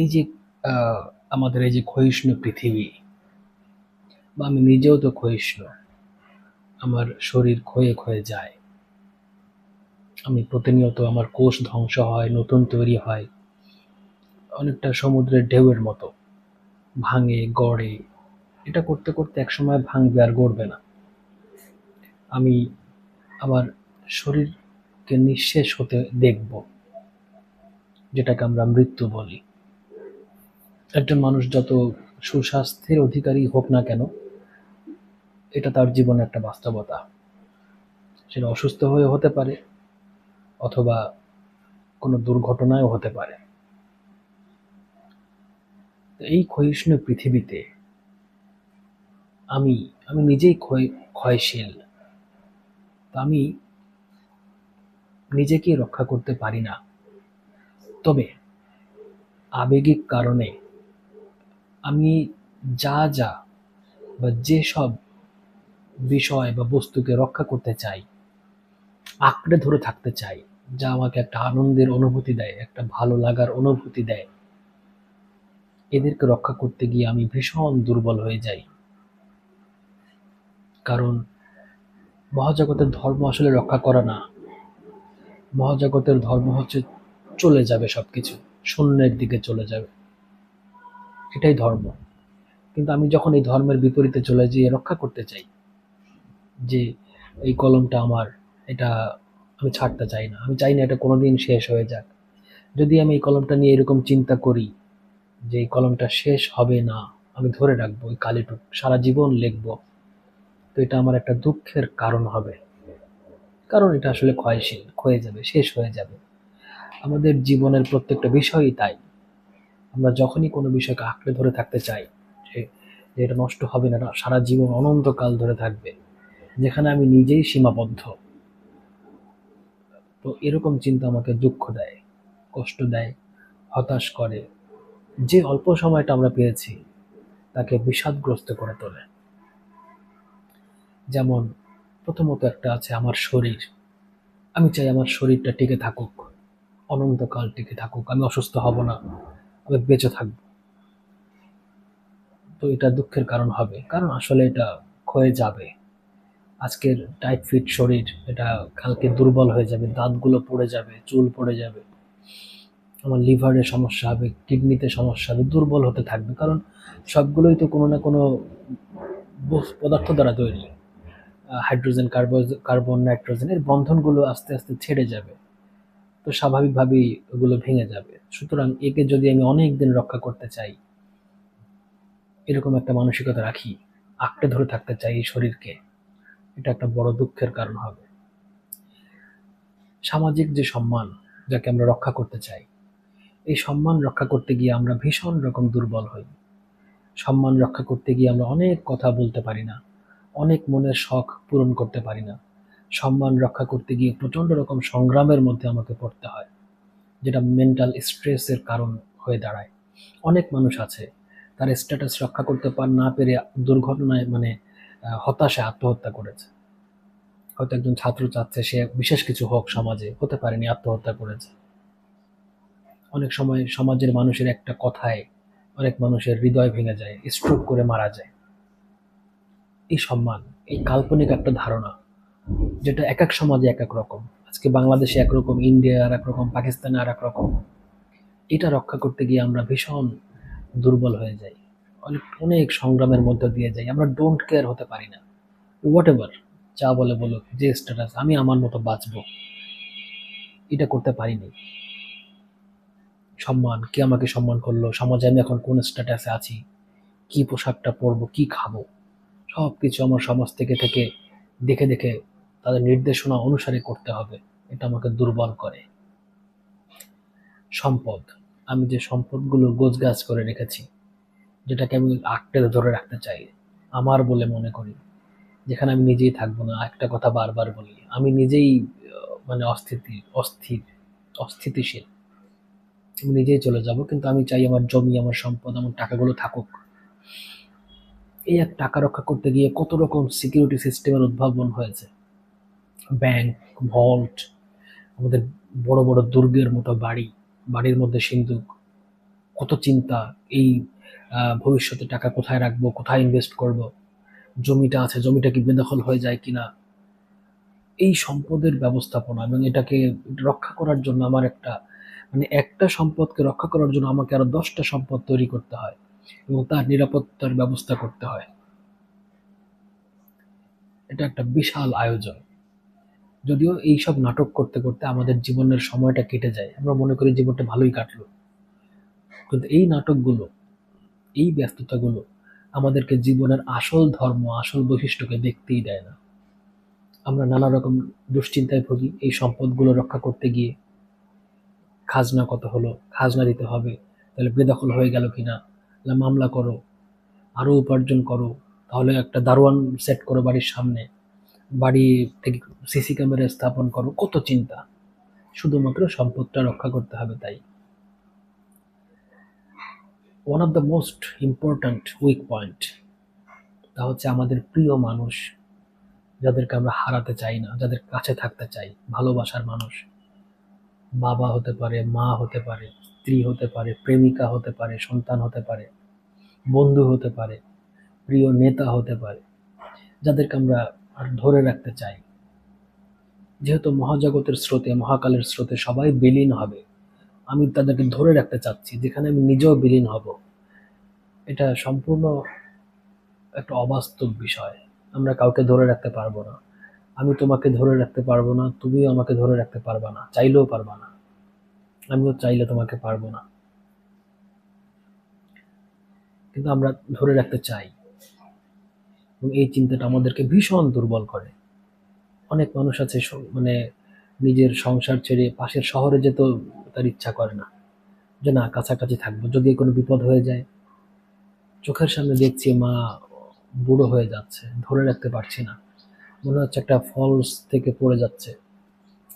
এই যে আমাদের এই যে ক্ষয়িষ্ণু পৃথিবী, বা আমি নিজেও তো ক্ষয়িষ্ণু, আমার শরীর ক্ষয়ে ক্ষয়ে যায়। আমি প্রতিনিয়ত আমার কোষ ধ্বংস হয়, নতুন তৈরি হয়। অনেকটা সমুদ্রের ঢেউয়ের মতো, ভাঙে, গড়ে। এটা করতে করতে একসময় ভাঙবে আর গড়বে না। আমি আমার শরীরকে নিঃশেষ হতে দেখব, যেটাকে আমরা মৃত্যু বলি। একজন মানুষ যত সুস্বাস্থ্যের অধিকারী হোক না কেন, এটা তার জীবনে একটা বাস্তবতা। সেটা অসুস্থ হয়ে হতে পারে অথবা কোনো দুর্ঘটনায়ও হতে পারে। এই ক্ষয়িষ্ণু পৃথিবীতে আমি আমি নিজেই ক্ষয়, ক্ষয়শীল। তা আমি নিজেকে রক্ষা করতে পারি না। তবে আবেগিক কারণে আমি যা যা বা যেসব বিষয় বা বস্তুকে রক্ষা করতে চাই, আঁকড়ে ধরে থাকতে চাই, যা আমাকে একটা আনন্দের অনুভূতি দেয়, একটা ভালো লাগার অনুভূতি দেয়, এদেরকে রক্ষা করতে গিয়ে আমি ভীষণ দুর্বল হয়ে যাই। কারণ মহাজগতের ধর্ম আসলে রক্ষা করা না। মহাজগতের ধর্ম হচ্ছে চলে যাবে সবকিছু, শূন্যের দিকে চলে যাবে। এটাই ধর্ম। কিন্তু আমি যখন এই ধর্মের বিপরীতে চলে যেয়ে রক্ষা করতে চাই যে এই কলমটা আমার, এটা আমি ছাড়তে চাই না। আমি চাই না এটা কোনোদিন শেষ হয়ে যাক। যদি আমি এই কলমটা নিয়ে এরকম চিন্তা করি যে এই কলমটা শেষ হবে না, আমি ধরে রাখব ওই কালিটুক সারা জীবন লিখব, তো এটা আমার একটা দুঃখের কারণ হবে। কারণ এটা আসলে ক্ষয়শীল, ক্ষয়ে যাবে, শেষ হয়ে যাবে। আমাদের জীবনের প্রত্যেকটা বিষয়ই তাই। আমরা যখনই কোনো বিষয়কে আঁকড়ে ধরে থাকতে চাই, যে এটা নষ্ট হবে না সারা জীবন অনন্তকাল ধরে থাকবে, যেখানে আমি নিজেই সীমাবদ্ধ, তো এরকম চিন্তা আমাকে দুঃখ দেয়, কষ্ট দেয়, হতাশ করে। যে অল্প সময়টা আমরা পেয়েছি, তাকে বিষাদগ্রস্ত করে তোলে। যেমন, প্রথমত একটা আছে আমার শরীর। আমি চাই আমার শরীরটা টিকে থাকুক, অনন্তকাল টিকে থাকুক, আমি অসুস্থ হব না। আমি বেঁচে থাকব। তো এটা দুঃখের কারণ হবে। কারণ আসলে এটা ক্ষয়ে যাবে। আজকের টাইট ফিট শরীর, এটা কালকে দুর্বল হয়ে যাবে, দাঁতগুলো পড়ে যাবে, চুল পড়ে যাবে। আমার লিভারের সমস্যা হবে কিডনিতে সমস্যা হবে, দুর্বল হতে থাকবে। কারণ সবগুলোই তো কোনো না কোনো পদার্থ দ্বারা তৈরি। হাইড্রোজেন কার্বন কার্বন নাইট্রোজেনের বন্ধনগুলো আস্তে আস্তে ছেড়ে যাবে। তো স্বাভাবিকভাবেই ওগুলো ভেঙে যাবে। সুতরাং একে যদি আমি অনেক দিন রক্ষা করতে চাই, এরকম একটা মানসিকতা রাখি, আঁকড়ে ধরে থাকতে চাই এই শরীরকে, এটা একটা বড় দুঃখের কারণ হবে। সামাজিক যে সম্মান যাকে আমরা রক্ষা করতে চাই, এই সম্মান রক্ষা করতে গিয়ে আমরা ভীষণ রকম দুর্বল হই। সম্মান রক্ষা করতে গিয়ে আমরা অনেক কথা বলতে পারি না, অনেক মনের শখ পূরণ করতে পারি না। সম্মান রক্ষা করতে গিয়ে প্রচণ্ড রকম সংগ্রামের মধ্যে আমাকে পড়তে হয় যেটা মেন্টাল স্ট্রেসের কারণ হয়ে দাঁড়ায়। অনেক মানুষ আছে তার স্ট্যাটাস রক্ষা করতে পার না পেরে দুর্ঘটনায় মানে আহ, হতাশায় আত্মহত্যা করেছে। হয়তো একজন ছাত্র চাচ্ছে সে বিশেষ কিছু হোক সমাজে হতে পারেনি আত্মহত্যা করেছে। অনেক সময় সমাজের মানুষের একটা কথায় অনেক মানুষের হৃদয় ভেঙে যায় স্ট্রোক করে মারা যায়। এই সম্মান এই কাল্পনিক একটা ধারণা যেটা এক এক সমাজে এক এক রকম। আজকে বাংলাদেশে একরকম, ইন্ডিয়া আর এক রকম পাকিস্তানে আর এক রকম এটা রক্ষা করতে গিয়ে আমরা ভীষণ দুর্বল হয়ে যাই। অনেক অনেক সংগ্রামের মধ্যে দিয়ে যাই। আমরা ডোন্ট কেয়ার হতে পারি না। হোয়াট এভার যা বলে বলুক, যে স্ট্যাটাস আমি আমার মতো বাঁচবো। এটা করতে পারিনি। সম্মান, কে আমাকে সম্মান করল? সমাজে আমি এখন কোন স্ট্যাটাসে আছি? কি পোশাকটা পরবো? কি খাব? সব কিছু আমার সমাজ থেকে থেকে দেখে দেখে তাদের নির্দেশনা অনুসারে করতে হবে। এটা আমাকে দুর্বল করে। সম্পদ। আমি যে সম্পদগুলো গোছগাছ করে রেখেছি, যেটাকে আমি আঁকড়ে ধরে রাখতে চাই, আমার বলে মনে করি। যেখানে আমি নিজেই থাকব না, একটা কথা বারবার বলি, আমি নিজেই মানে অস্থিতি, অস্থির, অস্থিতিশীল। আমি নিজেই চলে যাব, কিন্তু আমি চাই আমার জমি, আমার সম্পদ, আমার টাকাগুলো থাকুক। এই এক টাকা রক্ষা করতে গিয়ে কত রকম সিকিউরিটি সিস্টেমের উদ্ভাবন হয়েছে। ব্যাংক, ভল্ট, আমাদের বড় বড় দুর্গের মতো বাড়ি, বাড়ির মধ্যে সিন্দুক কত চিন্তা, এই ভবিষ্যতে টাকা কোথায় রাখব, কোথায় ইনভেস্ট করব? জমিটা আছে, জমিটা কি বেদখল হয়ে যায় কিনা? এই সম্পদের ব্যবস্থাপনা এবং এটাকে রক্ষা করার জন্য আমার একটা মানে একটা সম্পদকে রক্ষা করার জন্য আমাকে আরও দশটা সম্পদ তৈরি করতে হয় এবং তার নিরাপত্তার ব্যবস্থা করতে হয়। এটা একটা বিশাল আয়োজন। যদিও এই সব নাটক করতে করতে আমাদের জীবনের সময়টা কেটে যায়। আমরা মনে করি জীবনটা ভালোই কাটলো। কিন্তু এই নাটকগুলো, এই ব্যস্ততাগুলো আমাদেরকে জীবনের আসল ধর্ম, আসল বৈশিষ্ট্যকে দেখতেই দেয় না। আমরা নানা রকম দুশ্চিন্তায় ভুগি, এই সম্পদগুলো রক্ষা করতে গিয়ে। খাজনা কত হলো, খাজনা দিতে হবে, তাহলে বেদখল হয়ে গেল কিনা? তাহলে মামলা করো আরও উপার্জন করো, তাহলে একটা দারোয়ান সেট করো বাড়ির সামনে। বাড়ি থেকে সিসি ক্যামেরা স্থাপন করো, কত চিন্তা। শুধুমাত্র সম্পদটা রক্ষা করতে হবে তাই। One of the most important weak point তা হচ্ছে আমাদের প্রিয় মানুষ, যাদেরকে আমরা হারাতে চাই না, যাদের কাছে থাকতে চাই, ভালোবাসার মানুষ। বাবা হতে পারে, মা হতে পারে, স্ত্রী হতে পারে, প্রেমিকা হতে পারে, সন্তান হতে পারে, বন্ধু হতে পারে, প্রিয় নেতা হতে পারে, যাদেরকে আমরা আর ধরে রাখতে চাই। যেহেতু মহাজগতের স্রোতে, মহাকালের স্রোতে সবাই বিলীন হবে, আমি তাদেরকে ধরে রাখতে চাচ্ছি, যেখানে আমি নিজেও বিলীন হব। এটা সম্পূর্ণ একটা অবাস্তব বিষয়। আমরা কাউকে ধরে রাখতে পারব না। আমি তোমাকে ধরে রাখতে পারব না, তুমিও আমাকে ধরে রাখতে পারবা না, চাইলেও পারবা না। আমিও চাইলে তোমাকে পারব না। কিন্তু আমরা ধরে রাখতে চাই। এবং এই চিন্তাটা আমাদেরকে ভীষণ দুর্বল করে। অনেক মানুষ আছে মানে নিজের সংসার ছেড়ে পাশের শহরে যেতেও তার ইচ্ছা করে না। যে না, কাছাকাছি থাকব, যদি কোনো বিপদ হয়ে যায়। চোখের সামনে দেখছি মা বুড়ো হয়ে যাচ্ছে, ধরে রাখতে পারছি না। মনে হচ্ছে একটা ফলস থেকে পড়ে যাচ্ছে।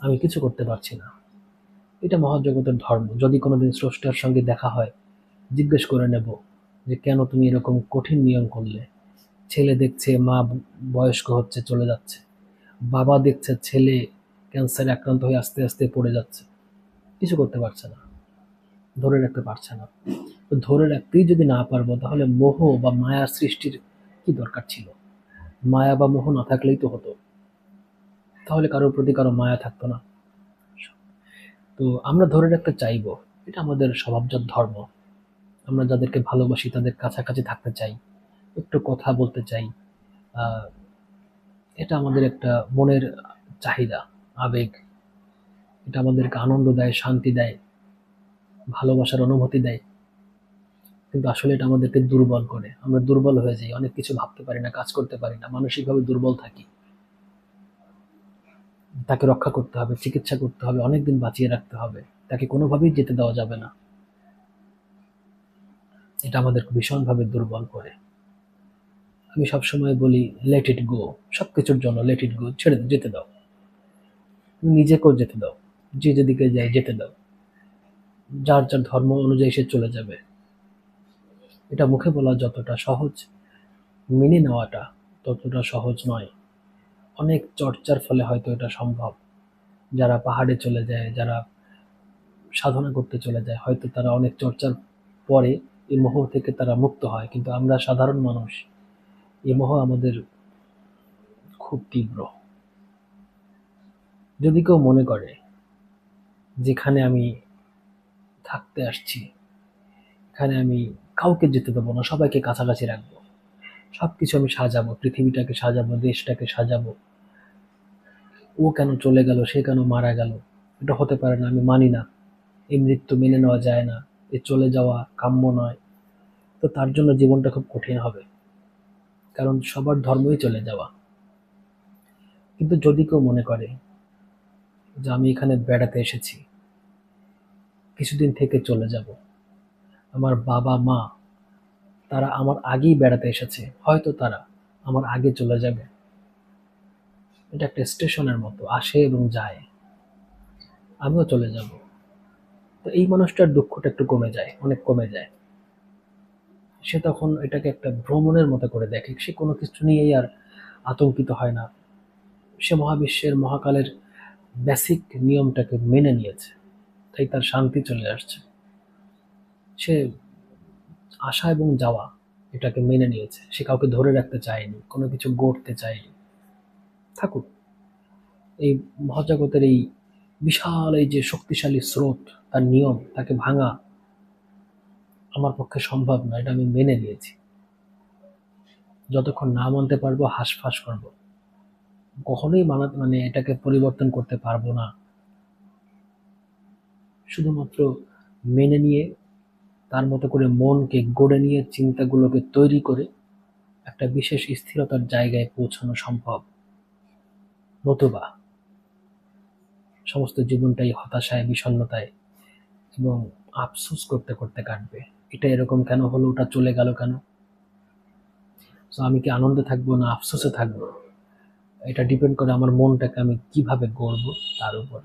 আমি কিছু করতে পারছি না। এটা মহাজগতের ধর্ম। যদি কোনোদিন স্রষ্টার সঙ্গে দেখা হয়, জিজ্ঞেস করে নেব যে কেন তুমি এরকম কঠিন নিয়ম করলে। ছেলে দেখছে, মা বয়স্ক হচ্ছে, চলে যাচ্ছে। বাবা দেখছে, ছেলে ক্যান্সারে আক্রান্ত হয়ে আস্তে আস্তে পড়ে যাচ্ছে। কিছু করতে পারছে না, ধরে রাখতে পারছে না। তো ধরে রাখতেই যদি না পারব, তাহলে মোহ বা মায়া সৃষ্টির কি দরকার ছিল? মায়া বা মোহ না থাকলেই তো হতো। তাহলে কারোর প্রতি কারও মায়া থাকতো না। তো আমরা ধরে রাখতে চাইব, এটা আমাদের স্বভাবজাত ধর্ম। আমরা যাদেরকে ভালোবাসি, তাদের কাছাকাছি থাকতে চাই। একটু কথা বলতে চাই। এটা আমাদের একটা মনের চাহিদা, আবেগ। এটা আমাদেরকে আনন্দ দেয়, শান্তি দেয়, ভালোবাসার অনুভূতি দেয়। কিন্তু আসলে এটা আমাদেরকে দুর্বল করে। আমরা দুর্বল হয়ে যাই, অনেক কিছু ভাবতে পারি না, কাজ করতে পারি না, মানসিকভাবে দুর্বল থাকি। তাকে রক্ষা করতে হবে, চিকিৎসা করতে হবে, অনেকদিন বাঁচিয়ে রাখতে হবে। তাকে কোনোভাবেই যেতে দেওয়া যাবে না। এটা আমাদেরকে ভীষণভাবে দুর্বল করে। আমি সবসময় বলি লেট ইট গো সব কিছুর জন্য লেট ইট গো ছেড়ে যেতে দাও। নিজেকেও যেতে দাও, যে যেদিকে যায় যেতে দাও। যার যার ধর্ম অনুযায়ী সে চলে যাবে। এটা মুখে বলা যতটা সহজ, মেনে নেওয়াটা ততটা সহজ নয়। অনেক চর্চার ফলে হয়তো এটা সম্ভব। যারা পাহাড়ে চলে যায়, যারা সাধনা করতে চলে যায়, হয়তো তারা অনেক চর্চার পরে এই মোহ থেকে তারা মুক্ত হয়। কিন্তু আমরা সাধারণ মানুষ এই মোহ আমাদের খুব তীব্র। যদি কেউ মনে করে যেখানে আমি থাকতে আসছি, এখানে আমি কাউকে যেতে দেবো না, সবাইকে কাছাকাছি রাখব সব কিছু আমি সাজাবো, পৃথিবীটাকে সাজাবো, দেশটাকে সাজাবো, ও কেন চলে গেল, সে কেন মারা গেল, এটা হতে পারে না, আমি মানি না, এই মৃত্যু মেনে নেওয়া যায় না, এ চলে যাওয়া কাম্য নয়, তো তার জন্য জীবনটা খুব কঠিন হবে। কারণ সবার ধর্মই চলে যাওয়া। কিন্তু যদি কেউ মনে করে যে আমি এখানে বেড়াতে এসেছি, কিছুদিন থেকে চলে যাব, আমার বাবা মা, তারা আমার আগেই বেড়াতে এসেছে, হয়তো তারা আমার আগে চলে যাবে। এটা একটা স্টেশনের মতো, আসে এবং যায়। আমিও চলে যাব। তো এই মানুষটার দুঃখটা একটু কমে যায়, অনেক কমে যায়। সে তখন এটাকে একটা ভ্রমণের মতো করে দেখে। সে কোনো কিছু নিয়েই আর আতঙ্কিত হয় না। সে মহাবিশ্বের মহাকালের বেসিক নিয়মটাকে মেনে নিয়েছে। তাই তার শান্তি চলে আসছে। সে আসা এবং যাওয়া এটাকে মেনে নিয়েছে। সে কাউকে ধরে রাখতে চায়নি, কোনো কিছু গড়তে চায়নি। থাকুক, এই মহাজগতের এই বিশাল, এই যে শক্তিশালী স্রোত, তার নিয়ম, তাকে ভাঙা আমার পক্ষে সম্ভব নয় এটা আমি মেনে নিয়েছি। যতক্ষণ না মানতে পারব, হাঁসফাঁস করব। কখনোই মানা মানে এটাকে পরিবর্তন করতে পারব না। শুধুমাত্র মেনে নিয়ে, তার মতো করে মনকে গড়ে নিয়ে চিন্তাগুলোকে তৈরি করে একটা বিশেষ স্থিরতার জায়গায় পৌঁছানো সম্ভব। নতুবা, সমস্ত জীবনটাই হতাশায়, বিষণ্ণতায় এবং আফসোস করতে করতে কাটবে। এটা এরকম কেন হলো, ওটা চলে গেল কেন? সো আমি কি আনন্দে থাকব না আফসোসে থাকব? এটা ডিপেন্ড করে আমার মনটাকে আমি কীভাবে গড়বো তার উপর।